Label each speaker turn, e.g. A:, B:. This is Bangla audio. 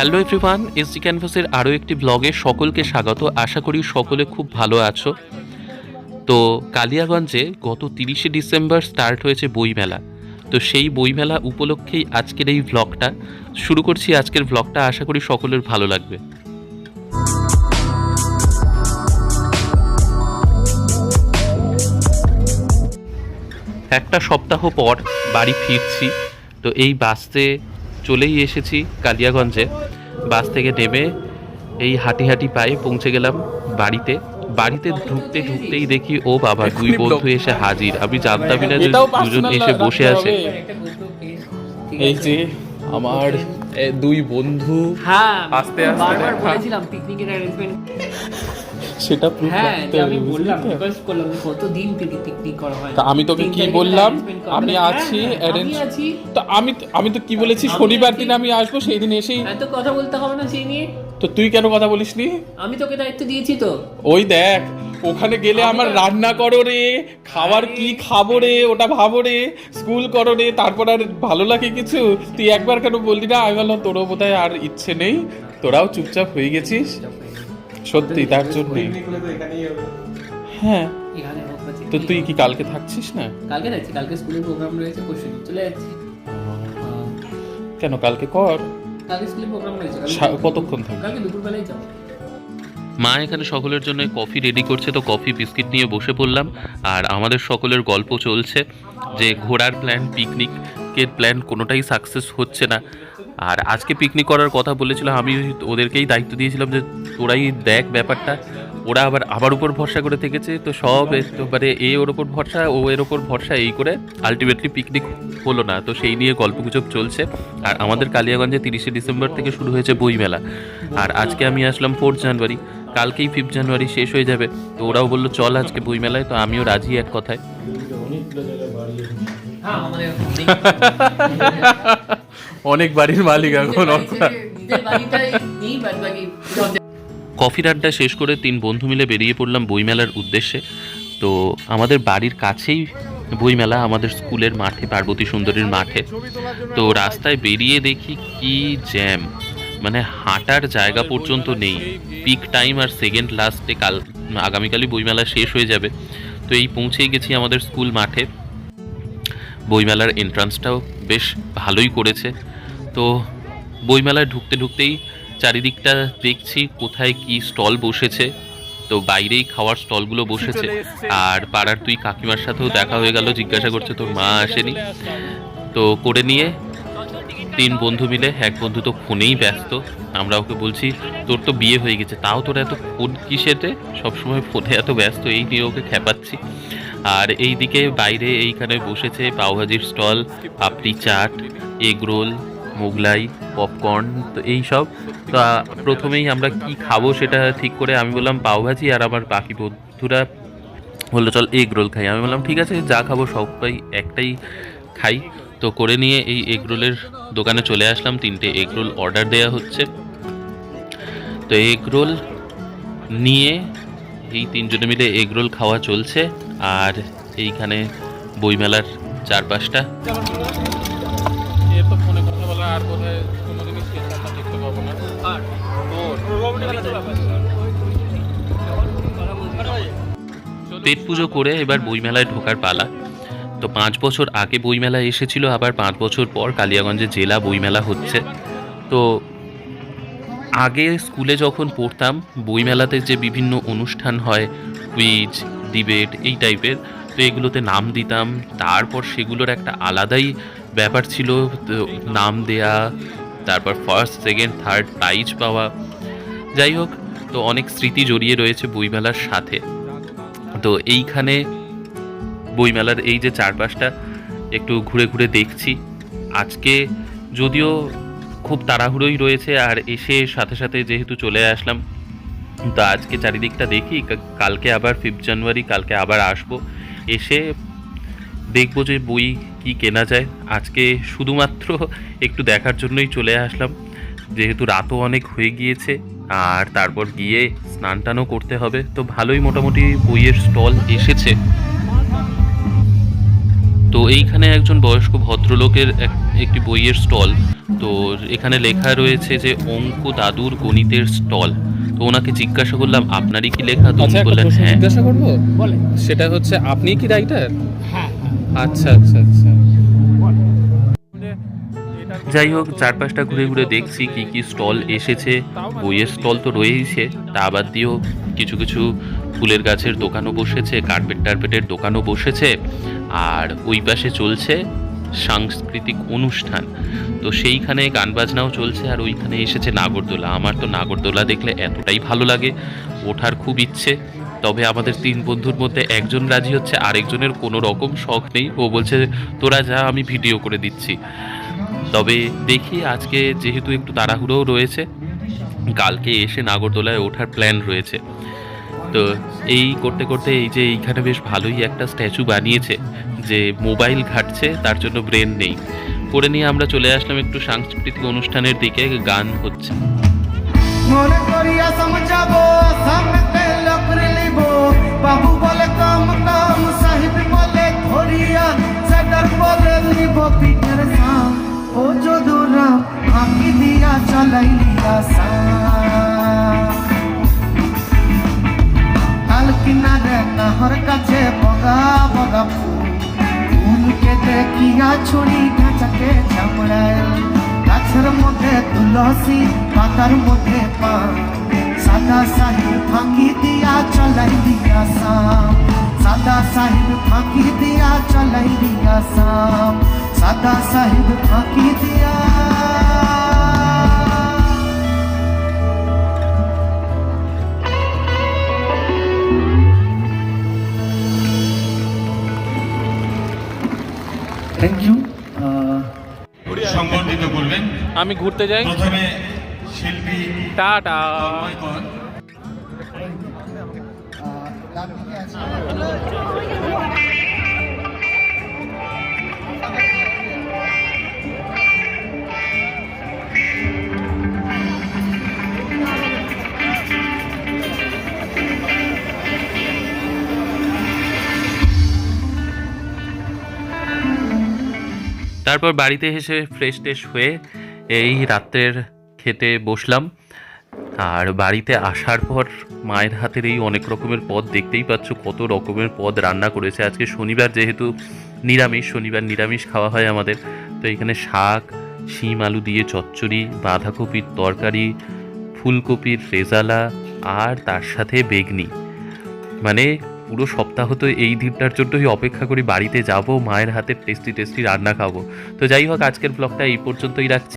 A: হ্যালো এভরিওয়ান এসডি ক্যানভাসের আরও একটি ব্লগে সকলকে স্বাগত। আশা করি সকলে খুব ভালো আছো। তো কালিয়াগঞ্জে গত তিরিশে ডিসেম্বর স্টার্ট হয়েছে বইমেলা। তো সেই বইমেলা উপলক্ষেই আজকের এই ব্লগটা শুরু করছি আজকের ব্লগটা আশা করি সকলের ভালো লাগবে। একটা সপ্তাহ পর বাড়ি ফিরছি। তো এই বাসে চলেই এসেছি কালিয়াগঞ্জে। বাস থেকে নেমে এই হাঁটি হাঁটি পায়ে পৌঁছে গেলাম বাড়িতে। বাড়িতে ঢুকতে ঢুকতেই দেখি ও বাবা দুই বন্ধু এসে হাজির। আমি জানতামই না যে দুজন এসে বসে আছে।
B: এই যে আমার দুই বন্ধু।
C: হ্যাঁ
B: আস্তে আস্তে
C: বলেছিলাম পিকনিকের অ্যারেঞ্জমেন্ট
B: সেটা proof
C: হ্যাঁ আমি বললাম রিকোয়েস্ট করলাম কতদিন পিকনিক করা হয়।
B: তা আমি তোকে কি বললাম? আমি আছি
C: হ্যাঁ, আছি।
B: তো আমি আমি তো কি বলেছি? শনিবার দিন আমি আসব সেই দিন এসেই
C: এত কথা বলতে হবে না সেই নিয়ে।
B: তো তুই কেন কথা বলিসনি?
C: আমি তোকে দায়িত্ব দিয়েছি তো।
B: ওই দেখ ওখানে গেলে আমার রান্না করো রে খাবার কি খাব রে ওটা ভাবো রে স্কুল করো রে তারপর আর ভালো লাগে কিছু? তুই একবার কেন বললি না? আমি বললাম তোরও বোধহয় আর ইচ্ছে নেই। তোরাও চুপচাপ হয়ে গেছিস। সত্যি তার জন্য। হ্যাঁ। তো তুই কি কালকে থাকছিস না?
C: কালকে যাচ্ছি কালকে স্কুলের প্রোগ্রাম রয়েছে পরশু দিন চলে যাচ্ছি।
B: কেন কালকে কর?
C: কালকে স্কুলের প্রোগ্রাম রয়েছে
B: কতক্ষণ থাকবি?
C: কালকে দুপুরবেলায় যাব।
A: মা এখানে সকলের জন্য কফি রেডি করছে তো কফি বিস্কিট নিয়ে বসে পড়লাম। আর আমাদের সকলের গল্প চলছে যে ঘোরার প্ল্যান পিকনিকের প্ল্যান কোনোটাই সাকসেস হচ্ছে না। আর আজকে পিকনিক করার কথা বলেছিলাম আমি ওদেরকেই দায়িত্ব দিয়েছিলাম যে তোরাই দেখ ব্যাপারটা। ওরা আবার আমার উপর ভরসা করে থেকেছে তো সব একেবারে এ ওর ওপর ভরসা ও এর ওপর ভরসা এই করে আলটিমেটলি পিকনিক হলো না। তো সেই নিয়ে গল্পগুজব চলছে। আর আমাদের কালিয়াগঞ্জে তিরিশে ডিসেম্বর থেকে শুরু হয়েছে বইমেলা আর আজকে আমি আসলাম ফোর্থ জানুয়ারি। কালকেই ফিফথ জানুয়ারি শেষ হয়ে যাবে। তো ওরাও বলল চল আজকে বইমেলায় তো আমিও রাজি এক কথায়।
C: হ্যাঁ আমাদের
B: অনেক বাড়ির মালিক এখন
A: কফির আড্ডা শেষ করে তিন বন্ধু মিলে বেরিয়ে পড়লাম বইমেলার উদ্দেশ্যে। তো আমাদের বাড়ির কাছেই বইমেলা আমাদের স্কুলের মাঠে পার্বতী সুন্দরীর মাঠে। তো রাস্তায় বেরিয়ে দেখি কি জ্যাম। মানে হাঁটার জায়গা পর্যন্ত নেই। পিক টাইম আর সেকেন্ড লাস্টে কাল আগামীকালই বইমেলা শেষ হয়ে যাবে। তো এই পৌঁছেই গেছি আমাদের স্কুল মাঠে। বইমেলার এন্ট্রান্সটাও বেশ ভালোই করেছে। তো বইমেলায় ঢুকতে ঢুকতেই চারিদিকটা দেখছি কোথায় কি স্টল বসেছে। তো বাইরেই খাওয়ার স্টলগুলো বসেছে। আর পাড়ার তুই কাকিমার সাথেও দেখা হয়ে গেল জিজ্ঞাসা করছে তোর মা আসেনি। তো করে নিয়ে তিন বন্ধু মিলে, এক বন্ধু তো ফোনেই ব্যস্ত। আমরা ওকে বলছি, তোর তো বিয়ে হয়ে গেছে, তাও তোর এত ফোন কিসেতে সবসময় ফোনে এত ব্যস্ত, এই নিয়ে ওকে খেপাচ্ছি। আর এই দিকে বাইরে এইখানে বসেছে পাওভাজির stall, papdi chaat, egg roll, Mughlai, popcorn, তো এই সব। তো প্রথমেই আমরা কি খাব সেটা ঠিক করে আমি বললাম পাওভাজি আর আমার বাকি বন্ধুরা বলল, চল এগ রোল খাই। আমি বললাম, ঠিক আছে, যা খাব সবাই একটাই খাই। তো করে নিয়ে এই এগ রোলের দোকানে চলে আসলাম। তিনটে এগ রোল অর্ডার দেওয়া হচ্ছে। তো এগ রোল নিয়ে এই তিনজনে মিলে এগ রোল খাওয়া চলছে। আর এইখানে বইমেলার চারপাশটা। পেট পুজো করে এবার বইমেলায় ঢোকার পালা। তো পাঁচ বছর আগে বইমেলা এসেছিল, আবার পাঁচ বছর পর কালিয়াগঞ্জে জেলা বইমেলা হচ্ছে। তো আগে স্কুলে যখন পড়তাম, বইমেলাতে যে বিভিন্ন অনুষ্ঠান হয়, কুইজ, ডিবেট এই টাইপের, তো এগুলোতে নাম দিতাম। তারপর সেগুলোর একটা আলাদাই ব্যাপার ছিল নাম দেয়া, তারপর ফার্স্ট সেকেন্ড থার্ড প্রাইজ পাওয়া। যাই হোক, তো অনেক স্মৃতি জড়িয়ে রয়েছে বইমেলার সাথে। তো এইখানে বইমেলার এই যে চারপাশটা একটু ঘুরে ঘুরে দেখছি। আজকে যদিও খুব তাড়াহুড়োই রয়েছে আর এসে সাথে সাথে যেহেতু চলে আসলাম, তো আজকে চারিদিকটা দেখি। কালকে আবার ফিফথ জানুয়ারি কালকে আবার আসব। এসে দেখব যে বই কি কেনা যায়। আজকে শুধুমাত্র একটু দেখার জন্যই চলে আসলাম। যেহেতু রাতও অনেক হয়ে গিয়েছে, আর তারপর গিয়ে স্নান টানও করতে হবে। তো ভালোই মোটামুটি বইয়ের স্টল এসেছে। তো এইখানে একজন বয়স্ক ভদ্রলোকের এক- একটি বইয়ের স্টল। তো এখানে লেখা রয়েছে যে অঙ্ক দাদুর গণিতের স্টল। তো ওনাকে জিজ্ঞাসা করলাম আপনারই কি লেখা? তো উনি
B: আচ্ছা
A: বললেন হ্যাঁ।
B: জিজ্ঞাসা করব?
C: বলে
B: সেটা হচ্ছে আপনি কি রাইটার?
C: হ্যাঁ
B: আচ্ছা আচ্ছা আচ্ছা।
A: যাই হোক চারপাশটা ঘুরে ঘুরে দেখছি কি কি স্টল এসেছে। বইয়ের স্টল তো রয়েইছে তা বাদ দিয়েও কিছু কিছু ফুলের গাছের দোকানও বসেছে কার্পেট টার্পেটের দোকানও বসেছে, আর ওই পাশে চলছে সাংস্কৃতিক অনুষ্ঠান। তো সেইখানে গান বাজনাও চলছে, আর ওইখানে এসেছে নাগরদোলা। আমার তো নাগরদোলা দেখলে এতটাই ভালো লাগে, ওঠার খুব ইচ্ছে। তবে আমাদের তিন বন্ধুর মধ্যে একজন রাজি হচ্ছে, আরেকজনের কোনো রকম শখ নেই। ও বলছে, তোরা যা, আমি ভিডিও করে দিচ্ছি। তবে দেখি, আজকে যেহেতু একটু তাড়াহুড়োও রয়েছে, কালকে এসে নাগরদোলায় ওঠার প্ল্যান রয়েছে। তো এই করতে করতে এই যে এইখানে বেশ ভালোই একটা স্ট্যাচু বানিয়েছে যে মোবাইল ঘাটছে, তার জন্য ব্রেন নেই। করে নিয়ে আমরা চলে আসলাম একটু সাংস্কৃতিক অনুষ্ঠানের দিকে, গান হচ্ছে।
D: মনে করিয়া দিয়া মধ্যে তুলসী পাতার মধ্যে পান সাদা সাহিব ফাঁকি দিয়া চলাই দিয়া সাম সাদা সাহিব ফাঁকি দিয়া চলাই দিয়া সাম সাদা সাহিব ফাঁকি দিয়া
B: আমি ঘুরতে যাই।
E: শিল্পী
B: টাটা।
A: তারপর বাড়িতে এসে ফ্রেশ ট্রেশ হয়ে এই রাত্রের খেতে বসলাম। আর বাড়িতে আসার পর মায়ের হাতের এই অনেক রকমের পদ দেখতেই পাচ্ছ, কত রকমের পদ রান্না করেছে। আজকে শনিবার যেহেতু নিরামিষ, শনিবার নিরামিষ খাওয়া হয় আমাদের। তো এখানে শাক, শিম, আলু দিয়ে চচ্চড়ি, বাঁধাকপির তরকারি, ফুলকপির রেজালা আর তার সাথে বেগনি। মানে পুরো সপ্তাহ তো এই দিনটার জন্যই অপেক্ষা করি বাড়িতে যাব, মায়ের হাতে টেস্টি টেস্টি রান্না খাব। তো যাই হোক, আজকের ব্লগটা এই পর্যন্তই রাখছি।